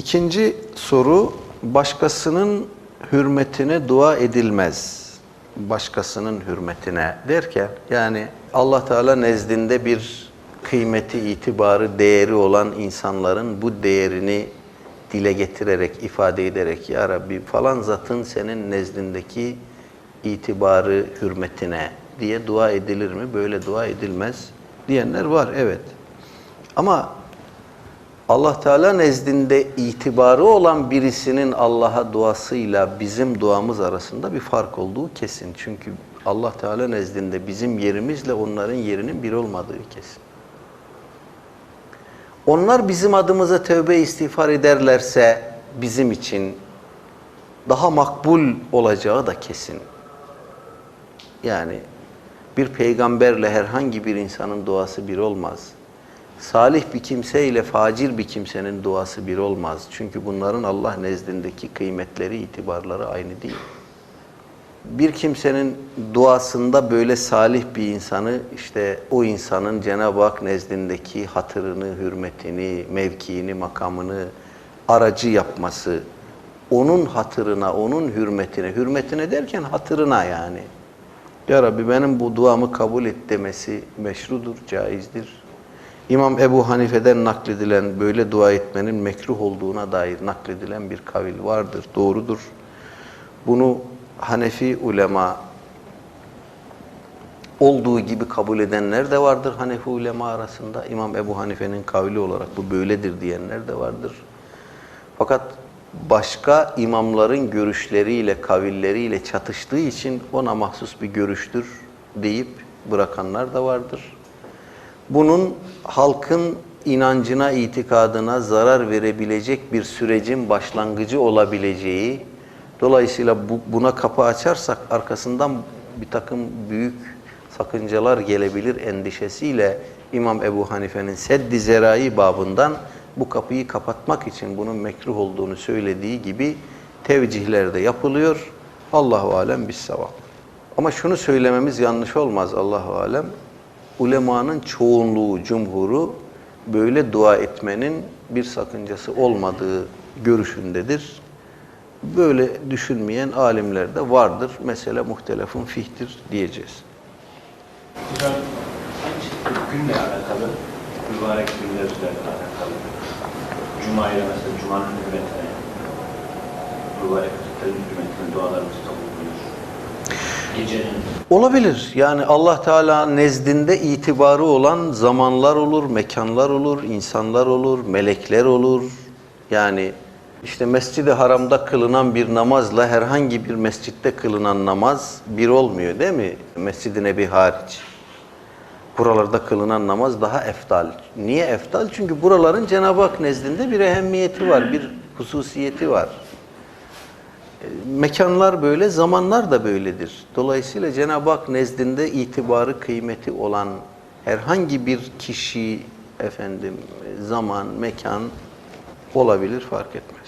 İkinci soru, başkasının hürmetine dua edilmez. Başkasının hürmetine derken, yani Allah Teala nezdinde bir kıymeti, itibarı, değeri olan insanların bu değerini dile getirerek, ifade ederek, Ya Rabbi falan zatın senin nezdindeki itibarı, hürmetine diye dua edilir mi? Böyle dua edilmez diyenler var, evet. Ama Allah Teala nezdinde itibarı olan birisinin Allah'a duasıyla bizim duamız arasında bir fark olduğu kesin. Çünkü Allah Teala nezdinde bizim yerimizle onların yerinin bir olmadığı kesin. Onlar bizim adımıza tövbe istiğfar ederlerse bizim için daha makbul olacağı da kesin. Yani bir peygamberle herhangi bir insanın duası bir olmaz. Salih bir kimse ile facir bir kimsenin duası bir olmaz. Çünkü bunların Allah nezdindeki kıymetleri, itibarları aynı değil. Bir kimsenin duasında böyle salih bir insanı işte o insanın Cenab-ı Hak nezdindeki hatırını, hürmetini, mevkiini, makamını aracı yapması, onun hatırına, onun hürmetine, hürmetine derken hatırına yani. Ya Rabbi benim bu duamı kabul et demesi meşrudur, caizdir. İmam Ebu Hanife'den nakledilen böyle dua etmenin mekruh olduğuna dair nakledilen bir kavil vardır, doğrudur. Bunu Hanefi ulema olduğu gibi kabul edenler de vardır Hanefi ulema arasında. İmam Ebu Hanife'nin kavli olarak bu böyledir diyenler de vardır. Fakat başka imamların görüşleriyle, kavilleriyle çatıştığı için ona mahsus bir görüştür deyip bırakanlar da vardır. Bunun halkın inancına, itikadına zarar verebilecek bir sürecin başlangıcı olabileceği, dolayısıyla bu, buna kapı açarsak arkasından bir takım büyük sakıncalar gelebilir endişesiyle İmam Ebu Hanife'nin seddi zerai babından bu kapıyı kapatmak için bunun mekruh olduğunu söylediği gibi tevcihler de yapılıyor. Allahu alem bis sevap. Ama şunu söylememiz yanlış olmaz Allahu alem. Ulemanın çoğunluğu, cumhuru böyle dua etmenin bir sakıncası olmadığı görüşündedir. Böyle düşünmeyen alimler de vardır. Mesela muhtelefun fihtir diyeceğiz. Hocam günle alakalı, mübarek günlerle alakalı. Cuma ile mesela Cuma'nın hürmetine, mübarek vakitlerin hürmetine dualarımız kabul edilir. Gecenin Olabilir. Yani Allah Teala nezdinde itibarı olan zamanlar olur, mekanlar olur, insanlar olur, melekler olur. Yani işte Mescid-i Haram'da kılınan bir namazla herhangi bir mescitte kılınan namaz bir olmuyor değil mi? Mescid-i Nebi hariç. Buralarda kılınan namaz daha eftal. Niye eftal? Çünkü buraların Cenab-ı Hak nezdinde bir ehemmiyeti var, bir hususiyeti var. Mekanlar böyle, zamanlar da böyledir. Dolayısıyla Cenab-ı Hak nezdinde itibarı, kıymeti olan herhangi bir kişi, efendim, zaman, mekan olabilir fark etmez.